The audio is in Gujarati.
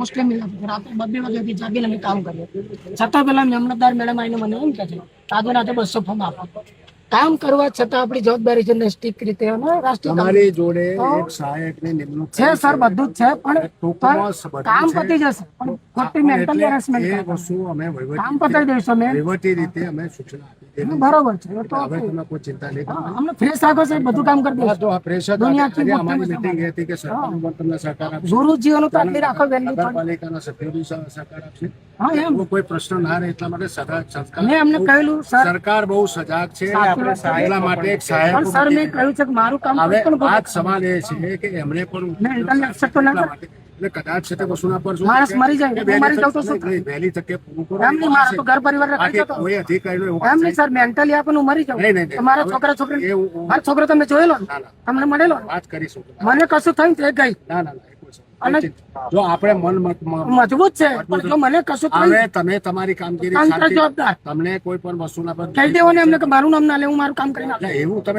મોસ્ટલી બબ્બે વાગ્યાથી જાગીને અમે કામ કરીએ. છતાં પેલા મામલતદાર મેડમ આવીને મને એમ કહે છે તાજો નાતે બસો ફોર્મ આપો. કામ કરવા છતાં આપણી જવાબદારી છે નૈષ્ઠિક રીતે અને રાષ્ટ્રીય. તમારી જોડે એક સહાયકની નિમણૂક છે સર બધું જ છે પણ કામ પતી જશે. પણ ખોટી મેન્ટલ હેરાસમેન્ટ એ વસ્તુ અમે કામ પતાવી દઈશું અમે. વહીવટી રીતે અમે સૂચના. બરોબર છે. તો હવે તમે કોઈ ચિંતા નહીં કરો અમને ફ્રેશ રાખો છે બધું કામ કરી આ તો આ પ્રેશર દુનિયા આખી અમારી મોટી હતી કે સરકારનું પણ તમને સહકાર આપશે. ગુરુજીઓનું તો આટલી રાખો વહેલી પણ. નગરપાલિકાના સભ્યોની સહકાર આપશે. હા એમ. કોઈ પ્રશ્ન ના રહે એટલા માટે સરકાર સરકાર મેં એમને કહેલું સર સરકાર બહુ સજાગ છે. વાત માટે એક સહાયક સર મેં કહ્યું છે કે મારું કામ હવે પણ આ સવાલ એ છે કે એમને પણ મેં ઇન્ટરનેટ accept તો ના એટલા કદાચ છે તે વસ્તુના પર માણસ મરી જાય, મરી જાઉં તો શું વહેલી તકે. એમ નહીં મારા તો ઘર પરિવાર કોઈ અધિકારીનો એવો એમ નહીં સર મેન્ટલી આપણને હું મરી જાઉં. નહીં, નહીં, નહીં. મારા છોકરા છોકરી એવું- છોકરો તમે જોયેલો. તમને મળેલો વાત કરીશું. મને કશું થયું તે ગઈ. ના ના અને- જો આપણે મન મજબૂત છે પણ જો મને કશું હવે તમે તમારી કામગીરી જવાબદાર. તમને કોઈ પણ વસ્તુના પર કહી દેવો ને એમને કે મારું નામ ના લે હું મારું કામ કરી નાખું. એવું તમે